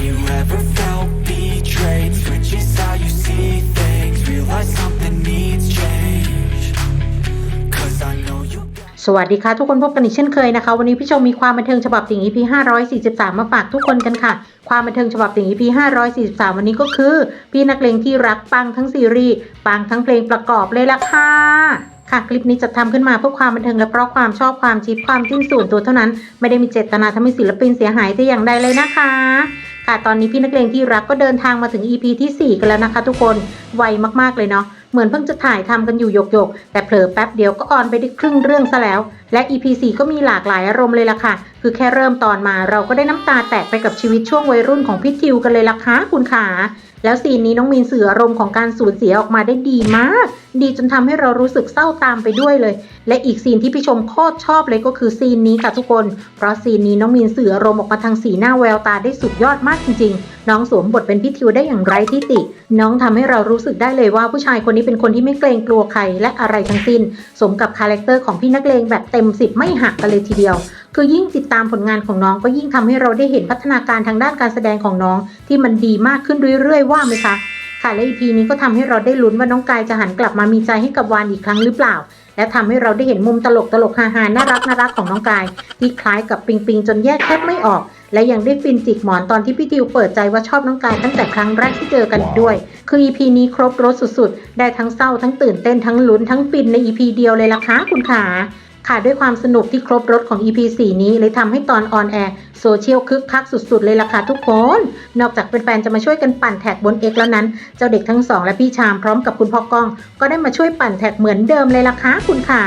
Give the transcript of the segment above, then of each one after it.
Have you ever felt betrayed? Switches how you see things Realize something needs change Cause I know you สวัสดีค่ะทุกคนพบกันอีกเช่นเคยนะคะ วันนี้พี่ชมมีความบันเทิงฉบับติ่ง EP 543 มาฝากทุกคนกันค่ะ ความบันเทิงฉบับติ่ง EP 543 วันนี้ก็คือ พี่นักเลงที่รักปังทั้งซีรีส์ปังทั้งเพลงประกอบเลยล่ะค่ะค่ะคลิปนี้จัดทำขึ้นมาเพื่อความบันเทิงและเพราะความชอบความชิปความจิ้นส่วนตัวเท่านั้น ไม่ได้มีเจตนาทำให้ศิลปินเสียหายแต่อย่างใดเลยนะคะ ค่ะ ตอนนี้พี่นักเลงที่รักก็เดินทางมาถึง EP ที่ 4 กันแล้วนะคะ ทุกคน ไวมากๆเลยเนาะ เหมือนเพิ่งจะถ่ายทำกันอยู่หยกๆ แต่เผลอแป๊บเดียวก็ออนไปได้ครึ่งเรื่องซะแล้ว และ EP 4 ก็มีหลากหลายอารมณ์เลยล่ะค่ะ คือแค่เริ่มตอนมาเราก็ได้น้ำตาแตกไปกับชีวิตช่วงวัยรุ่นของพี่ทิวกันเลยล่ะคะคุณขา แล้วซีนนี้น้องมีนสื่ออารมณ์ของการสูญเสียออกมาได้ดีมาก ดีจนทำให้เรารู้สึกเศร้าตามไปด้วยเลย และอีกซีนที่พี่ชมโคตรชอบเลยก็คือซีนนี้ค่ะทุกคน เพราะซีนนี้น้องมีนสื่ออารมณ์ออกมาทางสีหน้าแววตาได้สุดยอดมากจริงๆน้องสวมบทเป็นพี่ทิวได้อย่างไร้ที่ติ น้องทำให้เรารู้สึกได้เลยว่าผู้ชายคนนี้เป็นคนที่ไม่เกรงกลัวใครและอะไรทั้งสิ้น สมกับคาแรคเตอร์ของพี่นักเลงแบบเต็มสิบไม่หักกันเลยทีเดียว คือยิ่งติดตามผลงานของน้องก็ยิ่งทำให้เราได้เห็นพัฒนาการทางด้านการแสดงของน้อง ที่มันดีมากขึ้นเรื่อยๆว่าไหมคะค่ะและ EP นี้ก็ทำให้เราได้ลุ้นว่าน้องกายจะหันกลับมามีใจให้กับวานอีกครั้งหรือเปล่า และทำให้เราได้เห็นมุมตลกตลกฮาฮาน่ารักน่ารักของน้องกาย ที่คล้ายกับปิงปิงจนแยกแทบไม่ออก และยังได้ฟินจิกหมอนตอนที่พี่ทิวเปิดใจว่าชอบน้องกายตั้งแต่ครั้งแรกที่เจอกันอีกด้วย คือ EP นี้ครบรถสุดๆ ได้ทั้งเศร้าทั้งตื่นเต้นทั้งลุ้นทั้งฟินใน EP เดียวเลยล่ะคะคุณขาค่ะด้วยความสนุกที่ครบรถของ EP 4 นี้เลยทำให้ตอนออนแอร์ โซเชียลคึกคักสุดๆ เลยล่ะค่ะทุกคน นอกจากแฟนๆจะมาช่วยกันปั่นแท็กบนเอกแล้วนั้น เจ้าเด็กทั้งสองและพี่ชามพร้อมกับคุณพ่อกล้อง ก็ได้มาช่วยปั่นแท็กเหมือนเดิมเลยล่ะค่ะคุณขา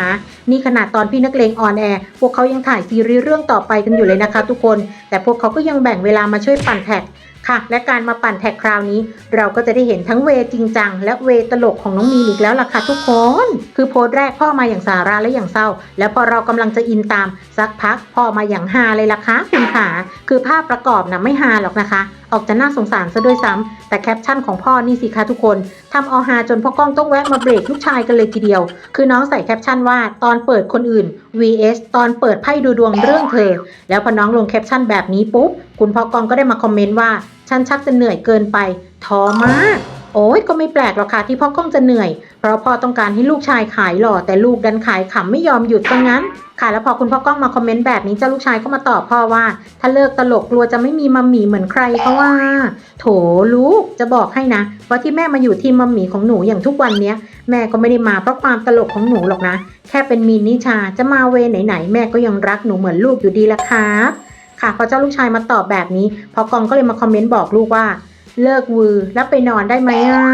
นี่ขนาดตอนพี่นักเลงออนแอร์พวกเขายังถ่ายซีรีส์เรื่องต่อไปกันอยู่เลยนะคะ ทุกคน แต่พวกเขาก็ยังแบ่งเวลามาช่วยปั่นแท็ก ค่ะ และการมาปั่นแท็กคราวนี้ เราก็จะได้เห็นทั้งเวจริงจัง และเวตลกของน้องมีนอีกแล้วล่ะค่ะทุกคน คือโพสต์แรกพ่อมาอย่างสาระและอย่างเศร้า แล้วพอเรากำลังจะอินตามสักพักพ่อมาอย่างฮาเลยล่ะคะคุณขาคือภาพประกอบนะไม่ฮาหรอกนะคะ ออกจะน่าสงสารซะด้วยซ้ำแต่แคปชั่นของพ่อนี่สิคะทุกคนทำเอาฮาจนพ่อกล้องต้องแวะมาเบรกลูกชายกันเลยทีเดียว คือน้องใส่แคปชั่นว่าตอนเปิดคนอื่น vs ตอนเปิดไพ่ดูดวงเรื่องเธอ แล้วพอน้องลงแคปชั่นแบบนี้ปุ๊บ คุณพ่อกองก็ได้มาคอมเมนต์ว่าฉันชักจะเหนื่อยเกินไปท้อมาก โอ้ยก็ไม่แปลกหรอกค่ะที่พ่อกล้องจะเหนื่อย เพราะพ่อต้องการให้ลูกชายขายหล่อแต่ลูกดันขายขำไม่ยอมหยุดซะงั้น ค่ะแล้วพอคุณพ่อกล้องมาคอมเมนต์แบบนี้เจ้าลูกชายก็มาตอบพ่อว่า ถ้าเลิกตลกกลัวจะไม่มีมัมหมี่เหมือนใครเขาะว่า โถลูกจะบอกให้นะว่าที่แม่มาอยู่ทีมมัมหมี่ของหนูอย่างทุกวันเนี้ย แม่ก็ไม่ได้มาเพราะความตลกของหนูหรอกนะ แค่เป็นมีนนิชาจะมาเวไหนๆแม่ก็ยังรักหนูเหมือนลูกอยู่ดีละครับค่ะพอเจ้าลูกชายมาตอบแบบนี้ พอกองก็เลยมาคอมเมนต์บอกลูกว่า เลิกวือแล้วไปนอนได้ไหมอะ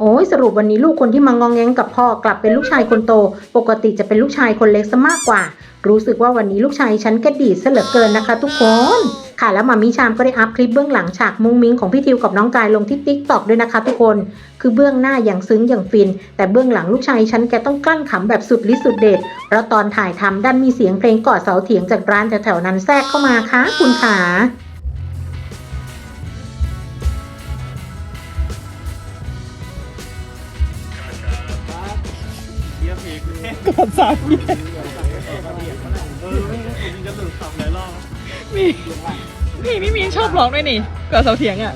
โอ้ยสรุปวันนี้ลูกคนที่มางองแงงกับพ่อกลับเป็นลูกชายคนโต ปกติจะเป็นลูกชายคนเล็กซะมากกว่า รู้สึกว่าวันนี้ลูกชายฉันกระดีดซะเหลือเกินนะคะ ทุกคนค่ะแล้วมามิชามก็ได้อัพคลิปเบื้องหลังฉากมุ้งมิ้งของพี่ทิวกับน้องกายลงที่ติ๊กต็อกด้วยนะคะทุกคน คือเบื้องหน้าอย่างซึ้งอย่างฟิน แต่เบื้องหลังลูกชายฉันแกต้องกลั้นขำแบบสุดฤทธิ์สุดเด็ดเพราะตอนถ่ายทำด้านมีเสียงเพลงกอดเสาเถียงจากร้านแถวๆนั้นแทรกเข้ามาค่ะคุณขา กอดสามมีมีนี่นี่มีชอบร้องด้วยนี่กอดเสาเถียงอะ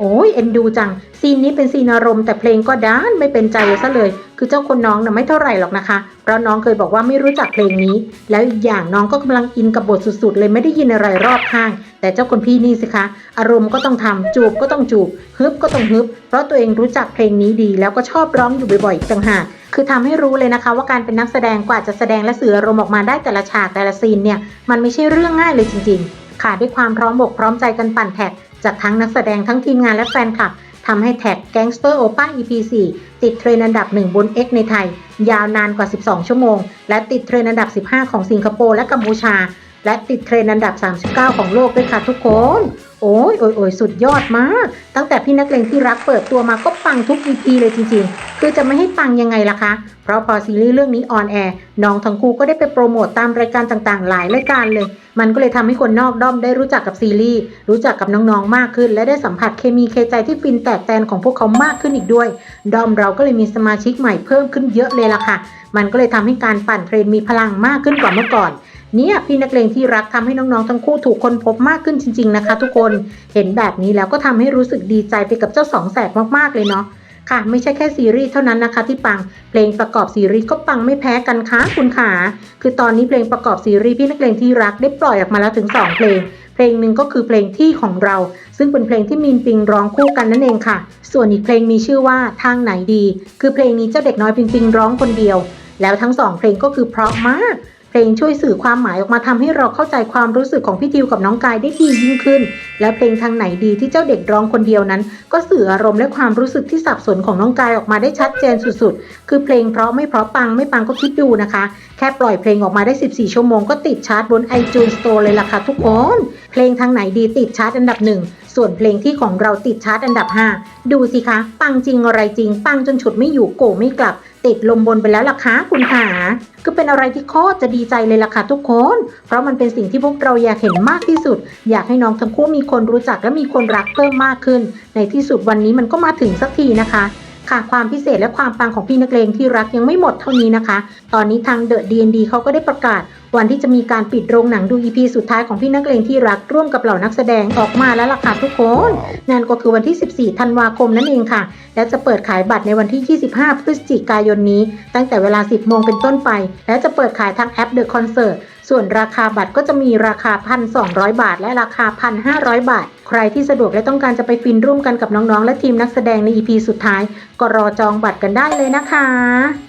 โอ้ยเอ็นดูจัง ซีนนี้เป็นซีนอารมณ์แต่เพลงก็ด้านไม่เป็นใจซะเลย คือเจ้าคนน้องน่ะไม่เท่าไหร่หรอกนะคะ เพราะน้องเคยบอกว่าไม่รู้จักเพลงนี้ แล้วอีกอย่างน้องก็กำลังอินกับบทสุดๆ เลยไม่ได้ยินอะไรรอบข้าง แต่เจ้าคนพี่นี่สิคะ อารมณ์ก็ต้องทำจูบก็ต้องจูบฮึบก็ต้องฮึบ เพราะตัวเองรู้จักเพลงนี้ดี แล้วก็ชอบร้องอยู่บ่อยๆต่างหากคือทำให้รู้เลยนะคะ ว่าการเป็นนักแสดงกว่าจะแสดงและสื่ออารมณ์ออกมาได้แต่ละฉากแต่ละซีนเนี่ยมันไม่ใช่เรื่องง่ายเลยจริง ๆ ค่ะด้วยความพร้อมบกพร้อมใจกันปั่นแท็ก จากทั้งนักแสดงทั้งทีมงานและแฟนคลับทำให้แท็ก Gangster Opa EP 4ติดเทรนด์อันดับ 1 บน X ในไทย ยาวนานกว่า 12 ชั่วโมง และติดเทรนด์อันดับ 15 ของสิงคโปร์และกัมพูชา และติดเทรนด์อันดับ 39 ของโลกด้วยค่ะทุกคน โอ้ยโอยโอยสุดยอดมาก ตั้งแต่พี่นักเลงที่รักเปิดตัวมาก็ปังทุก EP เลยจริงๆ คือจะไม่ให้ปังยังไงล่ะคะ เพราะพอซีรีส์เรื่องนี้ออนแอร์น้องทั้งคู่ก็ได้ไปโปรโมตตามรายการต่างๆ หลายรายการเลย มันก็เลยทำให้คนนอกด้อมได้รู้จักกับซีรีส์รู้จักกับน้องๆมากขึ้น และได้สัมผัสเคมีเคใจที่ฟินแตกแตนของพวกเขามากขึ้นอีกด้วย ด้อมเราก็เลยมีสมาชิกใหม่เพิ่มขึ้นเยอะเลยล่ะค่ะ มันก็เลยทำให้การปั่นเทรนมีพลังมากขึ้นกว่าเมื่อก่อน เนี่ยพี่นักเลงที่รักทำให้น้องๆทั้งคู่ถูกคนพบมากขึ้นจริง ๆนะคะ ทุกคนเห็นแบบนี้แล้วก็ทำให้รู้สึกดีใจไปกับเจ้าสองแสบมากๆเลยเนาะค่ะไม่ใช่แค่ซีรีส์เท่านั้นนะคะ ที่ปังเพลงประกอบซีรีส์ก็ปังไม่แพ้กันค่ะคุณขาคือตอนนี้เพลงประกอบซีรีส์พี่นักเลงที่รักได้ปล่อยออกมาแล้วถึงสองเพลง เพลงหนึ่งก็คือเพลงที่ของเรา ซึ่งเป็นเพลงที่มีนปิงร้องคู่กันนั่นเองค่ะ ส่วนอีกเพลงมีชื่อว่าทางไหนดี คือเพลงนี้เจ้าเด็กน้อยปิงปิงร้องคนเดียว แล้วทั้งสองเพลงก็คือเพราะมาก ลงช่วยสื่อความหมายออกมาทำให้เราเข้าใจความรู้สึกของพี่ทิวกับน้องกายได้ดียิ่งขึ้น และเพลงทางไหนดีที่เจ้าเด็กร้องคนเดียวนั้น ก็สื่ออารมณ์และความรู้สึกที่สับสนของน้องกายออกมาได้ชัดเจนสุดๆ คือเพลงเพราะไม่เพราะปังไม่ปังก็คิดดูนะคะ แค่ปล่อยเพลงออกมาได้ 14 ชั่วโมงก็ติดชาร์ตบน iTunes Store เลยล่ะค่ะทุกคน เพลงทางไหนดีติดชาร์ตอันดับหนึ่ง ส่วนเพลงที่ของเราติดชาร์ตอันดับ 5 ดูสิคะ ปังจริงอะไรจริง ปังจนฉุดไม่อยู่โกไม่กลับ ติดลมบนไปแล้วล่ะคะคุณขาก็เป็นอะไรที่โคตรจะดีใจเลยล่ะค่ะทุกคน เพราะมันเป็นสิ่งที่พวกเราอยากเห็นมากที่สุด อยากให้น้องทั้งคู่มีคนรู้จักและมีคนรักเพิ่มมากขึ้น ในที่สุดวันนี้มันก็มาถึงสักทีนะคะ ค่ะความพิเศษและความปังของพี่นักเลงที่รักยังไม่หมดเท่านี้นะคะ ตอนนี้ทางเดอะ D&D เขาก็ได้ประกาศ วันที่จะมีการปิดโรงหนังดู EP สุดท้ายของพี่นักเลงที่รักร่วมกับเหล่านักแสดงออกมาแล้วล่ะค่ะทุกคนนั่นก็คือวันที่ 14 ธันวาคมนั่นเองค่ะ และจะเปิดขายบัตรในวันที่ 25 พฤศจิกายนนี้ ตั้งแต่เวลา 10 โมงเป็นต้นไป และจะเปิดขายทางแอป The Concert ส่ ส่วนราคาบัตรก็จะมีราคา 1,200 บาท และราคา 1,500 บาท ใครที่สะดวกและต้องการจะไปฟินร่วมกันกับน้องๆ และทีมนักแสดงใน EP สุดท้าย ก็รอจองบัตรกันได้เลยนะคะ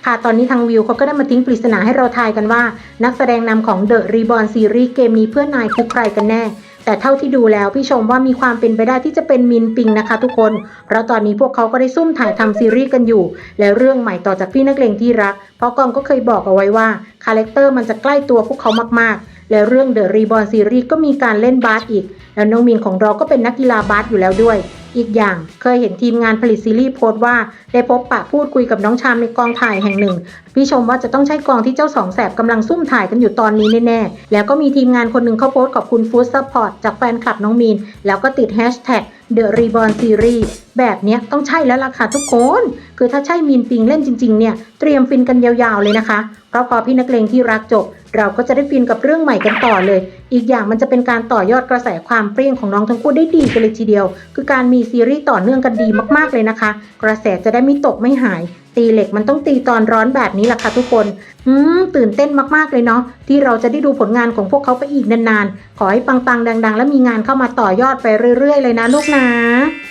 ค่ะตอนนี้ทางวิวเขาก็ได้มาทิ้งปริศนาให้เราทายกันว่า นักแสดงนำของ The Reborn Series เกมนี้เพื่อนนายคือใครกันแน่ แต่เท่าที่ดูแล้วพี่ชมว่ามีความเป็นไปได้ที่จะเป็นมินปิงนะคะ ทุกคน เพราะตอนนี้พวกเขาก็ได้ซุ่มถ่ายทำซีรีส์กันอยู่ และเรื่องใหม่ต่อจากพี่นักเลงที่รัก เพราะกองก็เคยบอกเอาไว้ว่าคาแรคเตอร์มันจะใกล้ตัวพวกเขามากๆ และเรื่องเดอะรีบอลซีรีส์ก็มีการเล่นบาสอีก แล้วน้องมินของเราก็เป็นนักกีฬาบาสอยู่แล้วด้วย อีกอย่าง เคยเห็นทีมงานผลิตซีรีส์โพสต์ว่า ได้พบปะพูดคุยกับน้องชามในกองถ่ายแห่งหนึ่ง พี่ชมว่าจะต้องใช้กองที่เจ้าสองแสบกำลังซุ่มถ่ายกันอยู่ตอนนี้แน่ๆ แล้วก็มีทีมงานคนหนึ่งเขาโพสต์ขอบคุณฟู้ดซัพพอร์ตจากแฟนคลับน้องมีน แล้วก็ติดแฮชแท็ก The Reborn Series แบบนี้ต้องใช่แล้วล่ะค่ะทุกคน คือถ้าใช่มีนปิงเล่นจริงๆเนี่ย เตรียมฟินกันยาวๆเลยนะคะ เพราะพอพี่นักเลงที่รักจบ เราก็จะได้ฟินกับเรื่องใหม่กันต่อเลย อีกอย่างมันจะเป็นการต่อยอดกระแสความเปรี้ยงของน้องทั้งคู่ได้ดีกันเลยทีเดียว คือการมีซีรีส์ต่อเนื่องกันดีมากๆเลยนะคะ กระแสจะได้ไม่ตกไม่หายตีเหล็กมันต้องตีตอนร้อนแบบนี้แหละค่ะทุกคน อืม ตื่นเต้นมากๆเลยเนาะที่เราจะได้ดูผลงานของพวกเขาไปอีกนานๆ ขอให้ปังๆ ดัง ๆ และมีงานเข้ามาต่อยอดไปเรื่อย ๆ เลยนะลูกนะ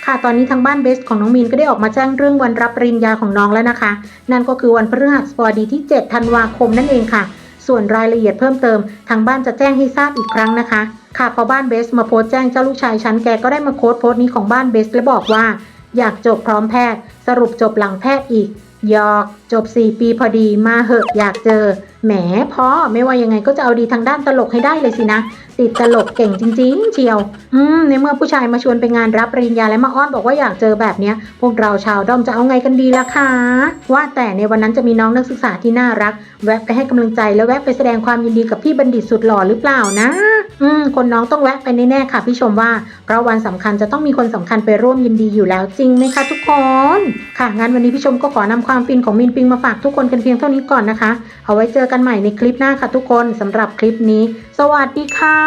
ค่ะตอนนี้ทางบ้านเบสของน้องมีนก็ได้ออกมาแจ้งเรื่องวันรับปริญญาของน้องแล้วนะคะ นั่นก็คือวันพฤหัสบดีที่ 7 ธันวาคมนั่นเองค่ะ ส่วนรายละเอียดเพิ่มเติม ทางบ้านจะแจ้งให้ทราบอีกครั้งนะคะ ค่ะพอบ้านเบสมาโพสต์แจ้งเจ้าลูกชายฉันแกก็ได้มาโค้ดโพสต์นี้ของบ้านเบสและบอกว่า อยากจบพร้อมแพทย์ สรุปจบหลังแพทย์อีกยอกจบ 4 ปีพอดีมาเหอะอยากเจอ แหมพ่อไม่ว่ายังไงก็จะเอาดีทางด้านตลกให้ได้เลยสินะ ติดตลกเก่งจริง ๆ เชียว อืม ในเมื่อผู้ชายมาชวนไปงานรับปริญญาและมาอ้อนบอกว่าอยากเจอแบบเนี้ย พวกเราชาวด้อมจะเอาไงกันดีล่ะคะ ว่าแต่ในวันนั้นจะมีน้องนักศึกษาที่น่ารัก แวะไปให้กำลังใจและแวะไปแสดงความยินดีกับพี่บัณฑิตสุดหล่อหรือเปล่านะ อืม คนน้องต้องแวะไปแน่ๆค่ะพี่ชมว่า เพราะวันสำคัญจะต้องมีคนสำคัญไปร่วมยินดีอยู่แล้วจริงไหมคะทุกคน ค่ะงั้นวันนี้พี่ชมก็ขอนำความฟินของมินปิงมาฝากทุกคนกันเพียงเท่านี้ก่อนนะคะ เอาไว้เจอกันใหม่ในคลิปหน้าค่ะทุกคนสำหรับคลิปนี้ สวัสดีค่ะ